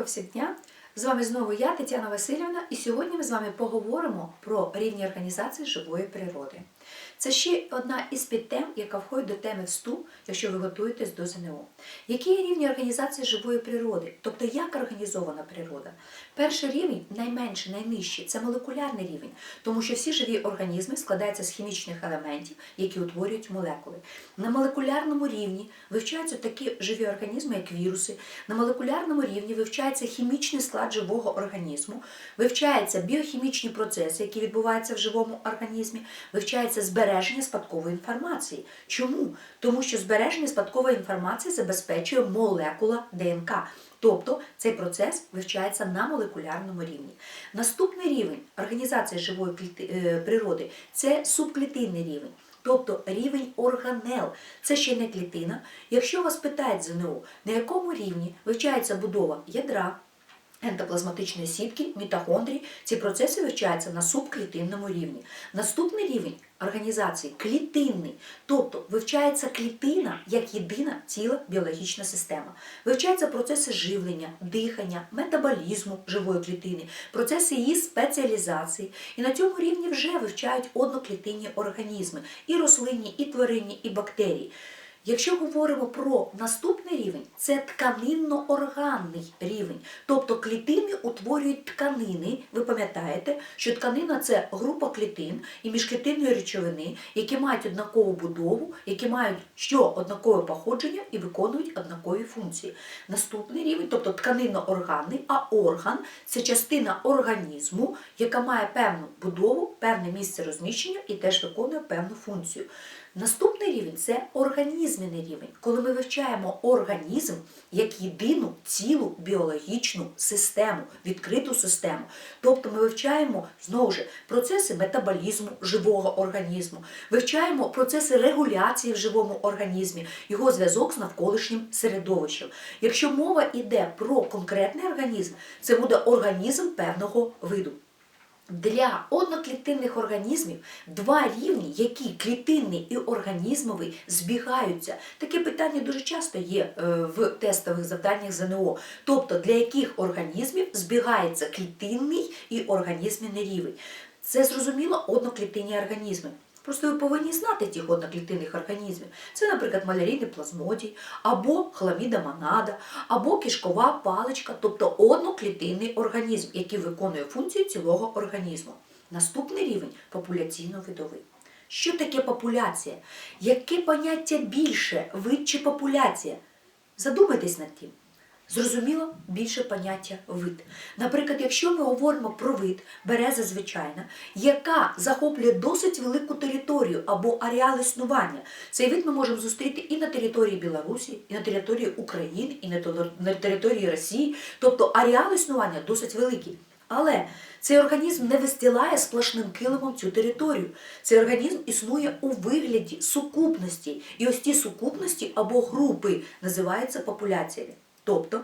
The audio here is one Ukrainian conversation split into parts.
Доброго всім дня! З вами знову я, Тетяна Васильівна, і сьогодні ми з вами поговоримо про рівні організації живої природи. Це ще одна із підтем, яка входить до теми вступ, якщо ви готуєтесь до ЗНО. Які рівні організації живої природи? Тобто як організована природа? Перший рівень, найменший, найнижчий, це молекулярний рівень, тому що всі живі організми складаються з хімічних елементів, які утворюють молекули. На молекулярному рівні вивчаються такі живі організми, як віруси. На молекулярному рівні вивчається хімічний склад живого організму, вивчаються біохімічні процеси, які відбуваються в живому організмі, вивчається збереження спадкової інформації. Чому? Тому що збереження спадкової інформації забезпечує молекула ДНК. Тобто цей процес вивчається на молекулярному рівні. Наступний рівень організації живої е, природи це субклітинний рівень. Тобто рівень органел, це ще не клітина. Якщо вас питають ЗНО, на якому рівні вивчається будова ядра, ендоплазматичної сітки, мітохондрій, ці процеси вивчаються на субклітинному рівні. Наступний рівень організації клітинний, тобто вивчається клітина як єдина ціла біологічна система. Вивчаються процеси живлення, дихання, метаболізму живої клітини, процеси її спеціалізації. І на цьому рівні вже вивчають одноклітинні організми, і рослинні, і тваринні, і бактерії. Якщо говоримо про наступний рівень, це тканинно-органний рівень. Тобто клітини утворюють тканини. Ви пам'ятаєте, що тканина це група клітин і міжклітинної речовини, які мають однакову будову, які мають що однакове походження і виконують однакові функції. Наступний рівень, тобто тканинно-органний, а орган це частина організму, яка має певну будову, певне місце розміщення і теж виконує певну функцію. Наступний рівень це організменний рівень, коли ми вивчаємо організм як єдину цілу біологічну систему, відкриту систему. Тобто ми вивчаємо знову ж процеси метаболізму живого організму, вивчаємо процеси регуляції в живому організмі, його зв'язок з навколишнім середовищем. Якщо мова йде про конкретний організм, це буде організм певного виду. Для одноклітинних організмів два рівні, які клітинний і організмовий, збігаються. Таке питання дуже часто є е, в тестових завданнях ЗНО. Тобто для яких організмів збігається клітинний і організмний рівень. Це зрозуміло одноклітинні організми. Просто ви повинні знати тих одноклітинних організмів. Це, наприклад, малярійний плазмодій, або хламіда монада, або кишкова паличка, тобто одноклітинний організм, який виконує функцію цілого організму. Наступний рівень популяційно-видовий. Що таке популяція? Яке поняття більше, вид чи популяція? Задумайтесь над тим. Зрозуміло, більше поняття вид. Наприклад, якщо ми говоримо про вид, береза звичайна, яка захоплює досить велику територію або ареал існування, цей вид ми можемо зустріти і на території Білорусі, і на території України, і на території Росії, тобто ареал існування досить великий. Але цей організм не вистилає сплошним килимом цю територію. Цей організм існує у вигляді сукупності. І ось ті сукупності або групи називаються популяціями. Тобто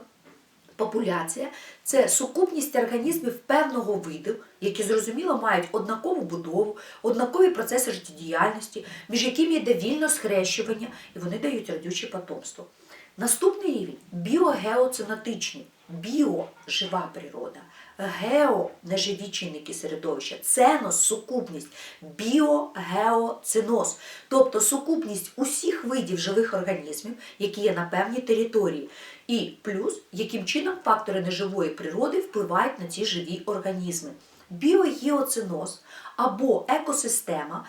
популяція це сукупність організмів певного виду, які зрозуміло мають однакову будову, однакові процеси життєдіяльності, між якими йде вільно схрещування, і вони дають родюче потомство. Наступний рівень біогеоцинотичний, біо жива природа, гео неживі чинники середовища, ценос сукупність, біогеоциноз, тобто сукупність усіх видів живих організмів, які є на певній території. І плюс, яким чином фактори неживої природи впливають на ці живі організми. Біогеоциноз або екосистема.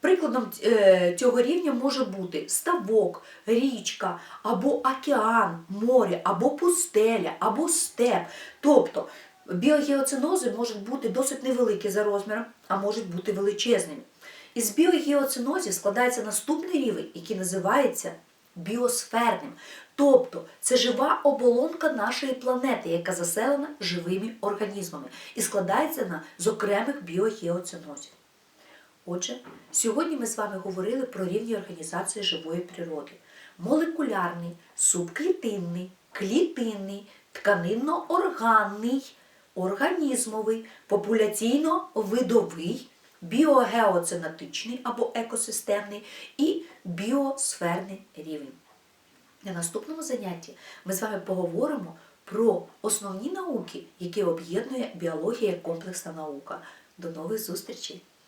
Прикладом е, цього рівня може бути ставок, річка, або океан, море, або пустеля, або степ. Тобто біогеоцинози можуть бути досить невеликі за розміром, а можуть бути величезними. Із біогеоцинозів складається наступний рівень, який називається біосферним. Тобто це жива оболонка нашої планети, яка заселена живими організмами і складається на з окремих біогеоцинозів. Отже, сьогодні ми з вами говорили про рівні організації живої природи: молекулярний, субклітинний, клітинний, тканинно-органний, організмовий, популяційно-видовий, біогеоценатичний або екосистемний і біосферний рівень. На наступному занятті ми з вами поговоримо про основні науки, які об'єднує біологія як комплексна наука. До нових зустрічей!